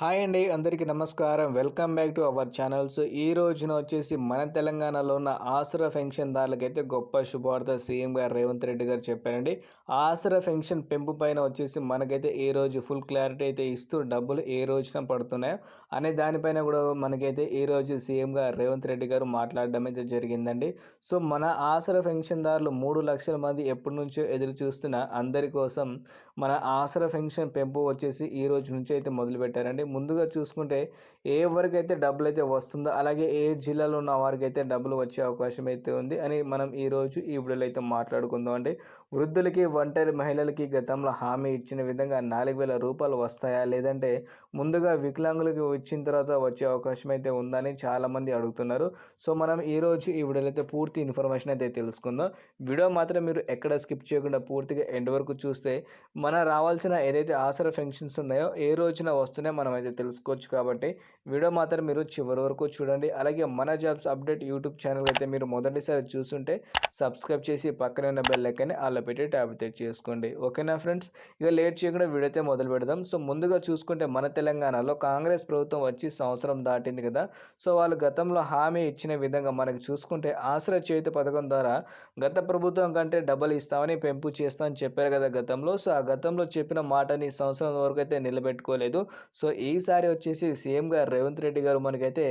Hi అండి అందరికీ నమస్కారం. Welcome back to our channels. ఈ రోజున వచ్చేసి మన తెలంగాణలో ఉన్న ఆసరా పెన్షన్దారులకైతే గొప్ప శుభవార్త సీఎం గారు రేవంత్ రెడ్డి గారు చెప్పారండి. ఆసరా పెన్షన్ పెంపు పైన వచ్చేసి మనకైతే ఏ రోజు ఫుల్ క్లారిటీ అయితే ఇస్తూ డబ్బులు ఏ రోజున పడుతున్నాయో అనే దానిపైన కూడా మనకైతే ఈ రోజు సీఎం గారు రేవంత్ రెడ్డి గారు మాట్లాడడం అయితే జరిగిందండి. సో మన ఆసరా పెన్షన్దారులు మూడు లక్షల మంది ఎప్పటి నుంచో ఎదురు చూస్తున్న అందరి కోసం మన ఆసరా పెన్షన్ పెంపు వచ్చేసి ఈ రోజు నుంచి అయితే మొదలు పెట్టారండి ముందుగా చూసుకుంటే ఏ వరకైతే డబ్బులు అయితే వస్తుందో అలాగే ఏ జిల్లాలో ఉన్న వారికి అయితే డబ్బులు వచ్చే అవకాశం అయితే ఉంది అని మనం ఈరోజు ఈ వీడియోలో అయితే మాట్లాడుకుందాం అండి. వృద్ధులకి ఒంటరి మహిళలకి గతంలో హామీ ఇచ్చిన విధంగా నాలుగు వేల రూపాయలు వస్తాయా? లేదంటే ముందుగా వికలాంగులకి వచ్చిన తర్వాత వచ్చే అవకాశం అయితే ఉందని చాలామంది అడుగుతున్నారు. సో మనం ఈరోజు ఈ వీడియోలో అయితే పూర్తి ఇన్ఫర్మేషన్ అయితే తెలుసుకుందాం. వీడియో మాత్రం మీరు ఎక్కడ స్కిప్ చేయకుండా పూర్తిగా ఎండ్ వరకు చూస్తే మన రావాల్సిన ఏదైతే ఆసరా ఫంక్షన్స్ ఉన్నాయో ఏ రోజున వస్తున్నాయో మనం అయితే తెలుసుకోవచ్చు కాబట్టి వీడియో మాత్రం మీరు చివరి వరకు చూడండి. అలాగే మన జాబ్స్ అప్డేట్ యూట్యూబ్ ఛానల్ అయితే మీరు మొదటిసారి చూస్తుంటే సబ్స్క్రైబ్ చేసి పక్కనే ఉన్న బెల్ లెక్కని అలా పెట్టి ట్యాబ్ అయితే చేసుకోండి. ఓకేనా ఫ్రెండ్స్? ఇక లేట్ చేయకుండా వీడైతే మొదలు పెడదాం. సో ముందుగా చూసుకుంటే మన తెలంగాణలో కాంగ్రెస్ ప్రభుత్వం వచ్చి సంవత్సరం దాటింది కదా. సో వాళ్ళు గతంలో హామీ ఇచ్చిన విధంగా మనకు చూసుకుంటే ఆశ్రయ చేతి పథకం ద్వారా గత ప్రభుత్వం కంటే డబ్బులు ఇస్తామని పెంపు చేస్తామని చెప్పారు కదా గతంలో. సో ఆ గతంలో చెప్పిన మాటని సంవత్సరం వరకు అయితే నిలబెట్టుకోలేదు. సో ఈసారి వచ్చేసి సీఎంగా గారు రేవంత్ రెడ్డి గారు మనకైతే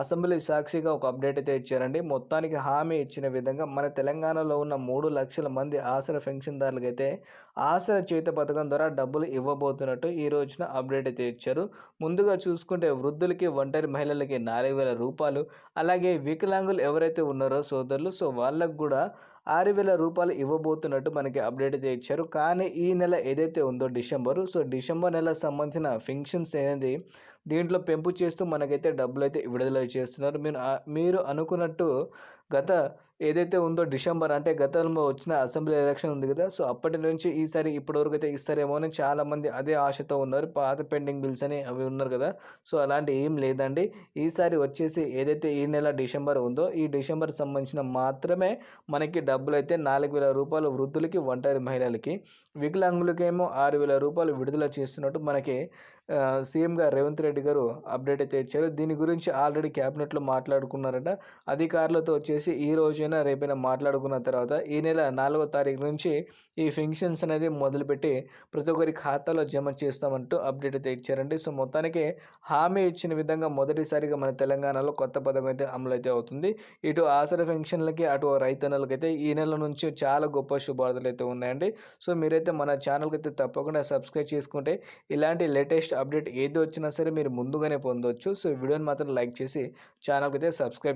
అసెంబ్లీ సాక్షిగా ఒక అప్డేట్ అయితే ఇచ్చారండి. మొత్తానికి హామీ ఇచ్చిన విధంగా మన తెలంగాణలో ఉన్న మూడు లక్షల మంది ఆసర పెన్షన్దారులకు అయితే ఆసర చేత పథకం ద్వారా డబ్బులు ఇవ్వబోతున్నట్టు ఈ రోజున అప్డేట్ అయితే ఇచ్చారు. ముందుగా చూసుకుంటే వృద్ధులకి ఒంటరి మహిళలకి నాలుగు వేల రూపాయలు అలాగే వికలాంగులు ఎవరైతే ఉన్నారో సోదరులు సో వాళ్ళకు కూడా ఆరు వేల రూపాయలు ఇవ్వబోతున్నట్టు మనకి అప్డేట్ అయితే ఇచ్చారు. కానీ ఈ నెల ఏదైతే ఉందో డిసెంబరు సో డిసెంబర్ నెల సంబంధించిన ఫంక్షన్స్ అనేది దీంట్లో పెంపు చేస్తూ మనకైతే డబ్బులు అయితే విడుదల చేస్తున్నారు. మీరు మీరు అనుకున్నట్టు గత ఏదైతే ఉందో డిసెంబర్ అంటే గతంలో వచ్చిన అసెంబ్లీ ఎలక్షన్ ఉంది కదా సో అప్పటి నుంచి ఈసారి ఇప్పటివరకు అయితే ఇస్తారేమో అని చాలామంది అదే ఆశతో ఉన్నారు. పాత పెండింగ్ బిల్స్ అని అవి ఉన్నారు కదా సో అలాంటి ఏం లేదండి. ఈసారి వచ్చేసి ఏదైతే ఈ నెల డిసెంబర్ ఉందో ఈ డిసెంబర్ సంబంధించిన మాత్రమే మనకి డబ్బులు అయితే నాలుగు వేల రూపాయలు వృద్ధులకి ఒంటరి మహిళలకి వికలాంగులకేమో ఆరు వేల రూపాయలు విడుదల చేస్తున్నట్టు మనకి సీఎంగా రేవంత్ రెడ్డి గారు అప్డేట్ అయితే ఇచ్చారు. దీని గురించి ఆల్రెడీ క్యాబినెట్లో మాట్లాడుకున్నారట. అధికారులతో వచ్చేసి ఈ రోజైనా రేపైనా మాట్లాడుకున్న తర్వాత ఈ నెల నాలుగో తారీఖు నుంచి ఈ ఫంక్షన్స్ అనేది మొదలుపెట్టి ప్రతి ఒక్కరి ఖాతాలో జమ చేస్తామంటూ అప్డేట్ అయితే ఇచ్చారండి. సో మొత్తానికి హామీ ఇచ్చిన విధంగా మొదటిసారిగా మన తెలంగాణలో కొత్త పథకం అయితే అమలు అయితే అవుతుంది. ఇటు ఆసర ఫంక్షన్లకి అటు రైతన్నలకైతే ఈ నెల నుంచి చాలా గొప్ప శుభార్తలు అయితే ఉన్నాయండి. సో మీరైతే మన ఛానల్కి అయితే తప్పకుండా సబ్స్క్రైబ్ చేసుకుంటే ఇలాంటి లేటెస్ట్ అప్డేట్ ఏది వచ్చినా సరే మీరు ముందుగానే పొందవచ్చు సో వీడియోని మాత్రం లైక్ చేసి ఛానల్కి అయితే సబ్స్క్రైబ్